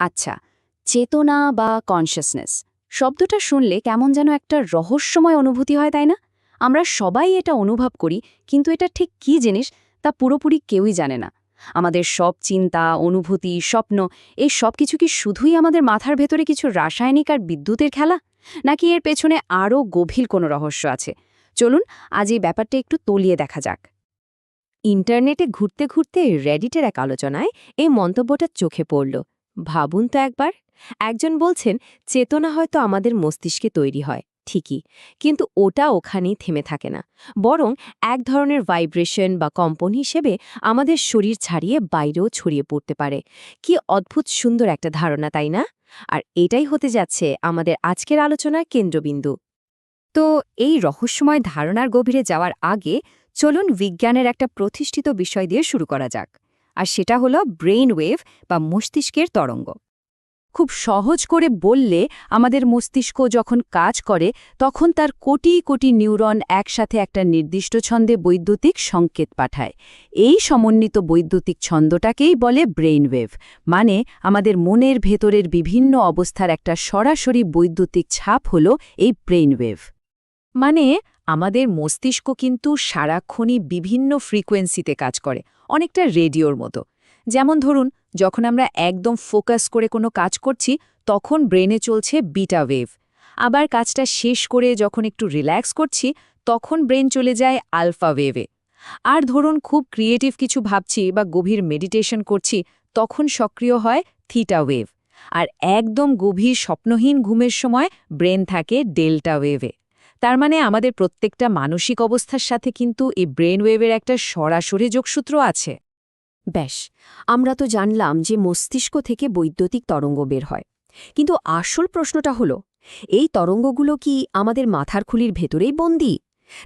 আচ্ছা চেতনা বা কনশাসনেস শব্দটা শুনলে কেমন যেন একটা রহস্যময় অনুভূতি হয়, তাই না? আমরা সবাই এটা অনুভব করি, কিন্তু এটা ঠিক কী জিনিস তা পুরোপুরি কেউই জানে না। আমাদের সব চিন্তা, অনুভূতি, স্বপ্ন, এই সব কিছু কি শুধুই আমাদের মাথার ভেতরে কিছু রাসায়নিক আর বিদ্যুতের খেলা? নাকি এর পেছনে আরও গভীর কোনো রহস্য আছে? চলুন, আজ এই ব্যাপারটা একটু তলিয়ে দেখা যাক। ইন্টারনেটে ঘুরতে ঘুরতে রেডিটের এক আলোচনায় এই মন্তব্যটা চোখে পড়ল। ভাবুন তো একবার। একজন বলছেন, চেতনা হয়তো আমাদের মস্তিষ্কে তৈরি হয়। ঠিকই। কিন্তু ওটা ওখানেই থেমে থাকে না। বরং এক ধরনের ভাইব্রেশন বা কম্পন হিসেবে আমাদের শরীর ছাড়িয়ে বাইরেও ছড়িয়ে পড়তে পারে। কি অদ্ভুত সুন্দর একটা ধারণা, তাই না? আর এটাই হতে যাচ্ছে আমাদের আজকের আলোচনার কেন্দ্রবিন্দু। তো এই রহস্যময় ধারণার গভীরে যাওয়ার আগে চলুন বিজ্ঞানের একটা প্রতিষ্ঠিত বিষয় দিয়ে শুরু করা যাক। আর সেটা হলো ব্রেইন ওয়েভ বা মস্তিষ্কের তরঙ্গ। খুব সহজ করে বললে আমাদের মস্তিষ্ক যখন কাজ করে, তখন তার কোটি কোটি নিউরন একসাথে একটা নির্দিষ্ট ছন্দে বৈদ্যুতিক সংকেত পাঠায়। এই সমন্বিত বৈদ্যুতিক ছন্দটাকেই বলে ব্রেইন ওয়েভ। মানে আমাদের মনের ভেতরের বিভিন্ন অবস্থার একটা সরাসরি বৈদ্যুতিক ছাপ হল এই ব্রেইন ওয়েভ। মানে আমাদের মস্তিষ্ক কিন্তু সারাক্ষণই বিভিন্ন ফ্রিকোয়েন্সিতে কাজ করে, অনেকটা রেডিওর মতো। যেমন ধরুন, যখন আমরা একদম ফোকাস করে কোনো কাজ করছি, তখন ব্রেনে চলছে বিটা ওয়েভ। আবার কাজটা শেষ করে যখন একটু রিল্যাক্স করছি, তখন ব্রেন চলে যায় আলফা ওয়েভে। আর ধরুন, খুব ক্রিয়েটিভ কিছু ভাবছি বা গভীর মেডিটেশন করছি, তখন সক্রিয় হয় থিটা ওয়েভ। আর একদম গভীর স্বপ্নহীন ঘুমের সময় ব্রেন থাকে ডেল্টা ওয়েভে। তার মানে আমাদের প্রত্যেকটা মানসিক অবস্থার সাথে কিন্তু এই ব্রেন ওয়েভের একটা সরাসরি যোগসূত্র আছে। ব্যাস, আমরা তো জানলাম যে মস্তিষ্ক থেকে বৈদ্যুতিক তরঙ্গ বের হয়। কিন্তু আসল প্রশ্নটা হলো, এই তরঙ্গগুলো কি আমাদের মাথার খুলির ভেতরেই বন্দী?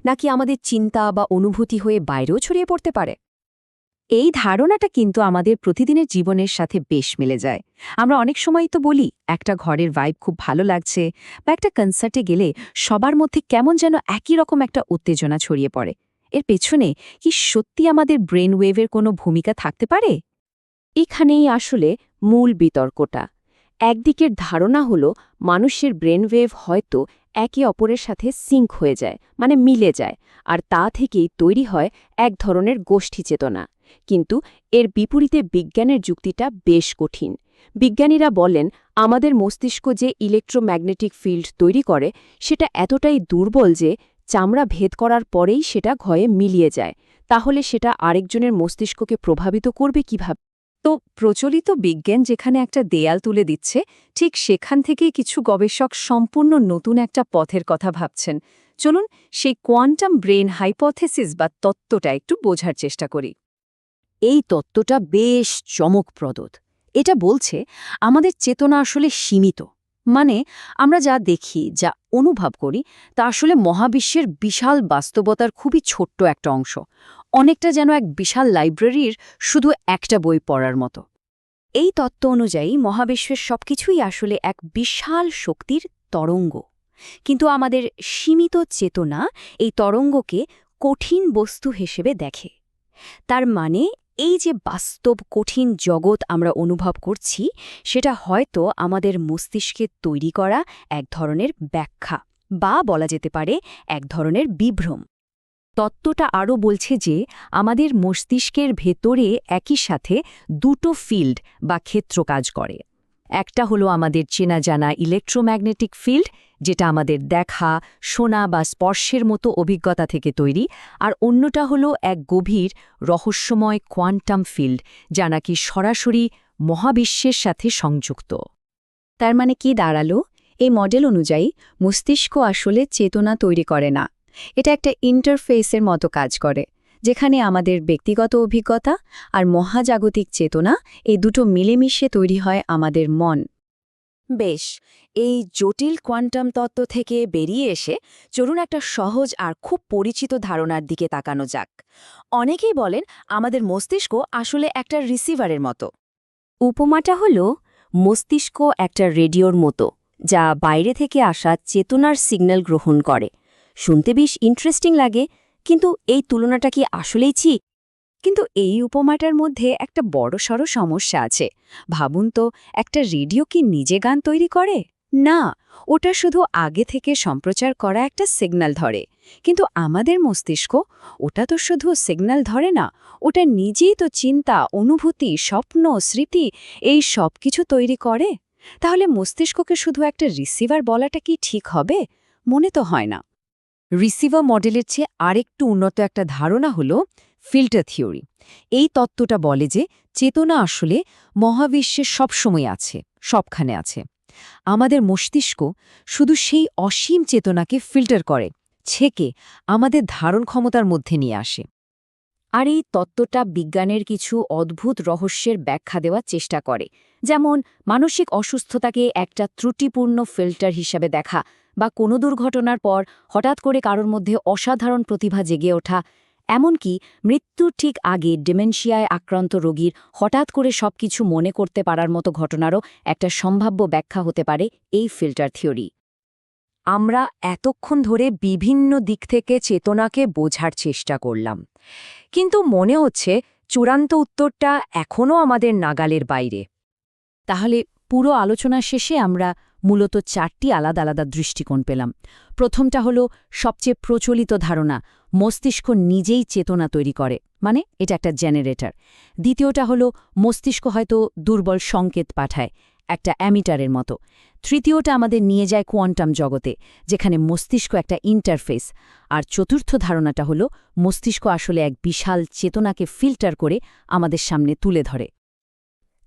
নাকি আমাদের চিন্তা বা অনুভূতি হয়ে বাইরেও ছড়িয়ে পড়তে পারে? এই ধারণাটা কিন্তু আমাদের প্রতিদিনের জীবনের সাথে বেশ মিলে যায়। আমরা অনেক সময় তো বলি, একটা ঘরের ভাইব খুব ভালো লাগছে বা একটা কনসার্টে গেলে সবার মধ্যে কেমন যেন একই রকম একটা উত্তেজনা ছড়িয়ে পড়ে। এর পেছনে কি সত্যি আমাদের ব্রেন ওয়েভের কোনো ভূমিকা থাকতে পারে? এখানেই আসলে মূল বিতর্কটা। একদিকের ধারণা হলো, মানুষের ব্রেন ওয়েভ হয়তো একে অপরের সাথে সিঙ্ক হয়ে যায় মানে মিলে যায়, আর তা থেকেই তৈরি হয় এক ধরনের গোষ্ঠী চেতনা। কিন্তু এর বিপরীতে বিজ্ঞানের যুক্তিটা বেশ কঠিন। বিজ্ঞানীরা বলেন, আমাদের মস্তিষ্ক যে ইলেকট্রোম্যাগনেটিক ফিল্ড তৈরি করে, সেটা এতটাই দুর্বল যে চামড়া ভেদ করার পরেই সেটা ঘয়ে মিলিয়ে যায়। তাহলে সেটা আরেকজনের মস্তিষ্ককে প্রভাবিত করবে কীভাবে? তো প্রচলিত বিজ্ঞান যেখানে একটা দেয়াল তুলে দিচ্ছে, ঠিক সেখান থেকেই কিছু গবেষক সম্পূর্ণ নতুন একটা পথের কথা ভাবছেন। চলুন সেই কোয়ান্টাম ব্রেন হাইপথেসিস বা তত্ত্বটা একটু বোঝার চেষ্টা করি। এই তত্ত্বটা বেশ চমকপ্রদ এটা বলছে, আমাদের চেতনা আসলে সীমিত। মানে আমরা যা দেখি, যা অনুভব করি, তা আসলে মহাবিশ্বের বিশাল বাস্তবতার খুবই ছোট্ট একটা অংশ। অনেকটা যেন এক বিশাল লাইব্রেরির শুধু একটা বই পড়ার মতো। এই তত্ত্ব অনুযায়ী মহাবিশ্বের সবকিছুই আসলে এক বিশাল শক্তির তরঙ্গ। কিন্তু আমাদের সীমিত চেতনা এই তরঙ্গকে কঠিন বস্তু হিসেবে দেখে। তার মানে এই যে বাস্তব কঠিন জগৎ আমরা অনুভব করছি, সেটা হয়তো আমাদের মস্তিষ্কে তৈরি করা এক ধরনের ব্যাখ্যা বা বলা যেতে পারে এক ধরনের বিভ্রম। তত্ত্বটা আরও বলছে যে, আমাদের মস্তিষ্কের ভেতরে একই সাথে দুটো ফিল্ড বা ক্ষেত্র কাজ করে। একটা হলো আমাদের চেনা জানা ইলেকট্রোম্যাগনেটিক ফিল্ড যেটা আমাদের দেখা, শোনা বা স্পর্শের মতো অভিজ্ঞতা থেকে তৈরি, আর অন্যটা হলো এক গভীর, রহস্যময় কোয়ান্টাম ফিল্ড যা নাকি সরাসরি মহাবিশ্বের সাথে সংযুক্ত। তার মানে কি দাঁড়াল? এই মডেল অনুযায়ী, মস্তিষ্ক আসলে চেতনা তৈরি করে না। এটা একটা ইন্টারফেসের মতো কাজ করে। যেখানে আমাদের ব্যক্তিগত অভিজ্ঞতা আর মহাজাগতিক চেতনা এই দুটো মিলেমিশে তৈরি হয় আমাদের মন। বেশ, এই জটিল কোয়ান্টাম তত্ত্ব থেকে বেরিয়ে এসে চলুন একটা সহজ আর খুব পরিচিত ধারণার দিকে তাকানো যাক। অনেকেই বলেন আমাদের মস্তিষ্ক আসলে একটা রিসিভারের মতো। উপমাটা হল, মস্তিষ্ক একটা রেডিওর মতো, যা বাইরে থেকে আসা চেতনার সিগন্যাল গ্রহণ করে। শুনতে বেশ ইন্টারেস্টিং লাগে কিন্তু এই তুলনাটা কি আসলেই ঠিক? কিন্তু এই উপমাটার মধ্যে একটা বড়সড় সমস্যা আছে। ভাবুন তো, একটা রেডিও কি নিজে গান তৈরি করে? না, ওটা শুধু আগে থেকে সম্প্রচার করা একটা সিগন্যাল ধরে। কিন্তু আমাদের মস্তিষ্ক, ওটা তো শুধু সিগন্যাল ধরে না, ওটা নিজেই তো চিন্তা, অনুভূতি, স্বপ্ন, স্মৃতি, এই সব কিছু তৈরি করে। তাহলে মস্তিষ্ককে শুধু একটা রিসিভার বলাটা কি ঠিক হবে? মনে তো হয় না। রিসিভার মডেলের চেয়ে আরেকটু উন্নত একটা ধারণা হল ফিল্টার থিওরি এই তত্ত্বটা বলে যে চেতনা আসলে মহাবিশ্বের সবসময় আছে, সবখানে আছে। আমাদের মস্তিষ্ক শুধু সেই অসীম চেতনাকে ফিল্টার করে, ছেকে, আমাদের ধারণ ক্ষমতার মধ্যে নিয়ে আসে। আর এই তত্ত্বটা বিজ্ঞানের কিছু অদ্ভুত রহস্যের ব্যাখ্যা দেওয়ার চেষ্টা করে। যেমন, মানসিক অসুস্থতাকে একটা ত্রুটিপূর্ণ ফিল্টার হিসাবে দেখা বা কোনো দুর্ঘটনার পর হঠাৎ করে কারোর মধ্যে অসাধারণ প্রতিভা জেগে ওঠা, এমনকি মৃত্যুর ঠিক আগে ডিমেনশিয়ায় আক্রান্ত রোগীর হঠাৎ করে সবকিছু মনে করতে পারার মতো ঘটনারও একটা সম্ভাব্য ব্যাখ্যা হতে পারে এই ফিল্টার থিওরি। আমরা এতক্ষণ ধরে বিভিন্ন দিক থেকে চেতনাকে বোঝার চেষ্টা করলাম। কিন্তু মনে হচ্ছে চূড়ান্ত উত্তরটা এখনও আমাদের নাগালের বাইরে। তাহলে পুরো আলোচনা শেষে আমরা মূলত চারটি আলাদা আলাদা দৃষ্টিকোণ পেলাম। প্রথমটা হলো সবচেয়ে প্রচলিত ধারণা, মস্তিষ্ক নিজেই চেতনা তৈরি করে মানে এটা একটা জেনারেটর দ্বিতীয়টা হলো মস্তিষ্ক হয়তো দুর্বল সংকেত পাঠায়, একটা অ্যামিটারের মতো। তৃতীয়টা আমাদের নিয়ে যায় কোয়ান্টাম জগতে, যেখানে মস্তিষ্ক একটা ইন্টারফেস আর চতুর্থ ধারণাটা হলো মস্তিষ্ক আসলে এক বিশাল চেতনাকে ফিল্টার করে আমাদের সামনে তুলে ধরে।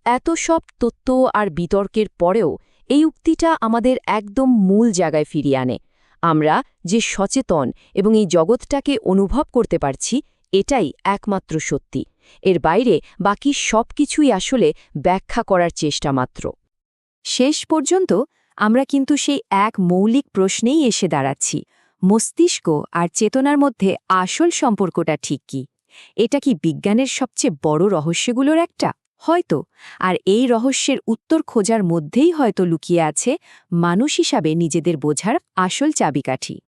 এত সব তত্ত্ব আর বিতর্কের পরেও এই উক্তিটা আমাদের একদম মূল জায়গায় ফিরিয়ে আনে। আমরা যে সচেতন এবং এই জগৎটাকে অনুভব করতে পারছি, এটাই একমাত্র সত্যি। এর বাইরে বাকি সব কিছুই আসলে ব্যাখ্যা করার চেষ্টা মাত্র। শেষ পর্যন্ত আমরা কিন্তু সেই এক মৌলিক প্রশ্নেই এসে দাঁড়াচ্ছি, মস্তিষ্ক আর চেতনার মধ্যে আসল সম্পর্কটা ঠিক কি? এটা কি বিজ্ঞানের সবচেয়ে বড় রহস্যগুলোর একটা? হয়তো, আর এই রহস্যের উত্তর খোঁজার মধ্যেই হয়তো লুকিয়ে আছে মানুষ হিসাবে নিজেদের বোঝার আসল চাবিকাঠি।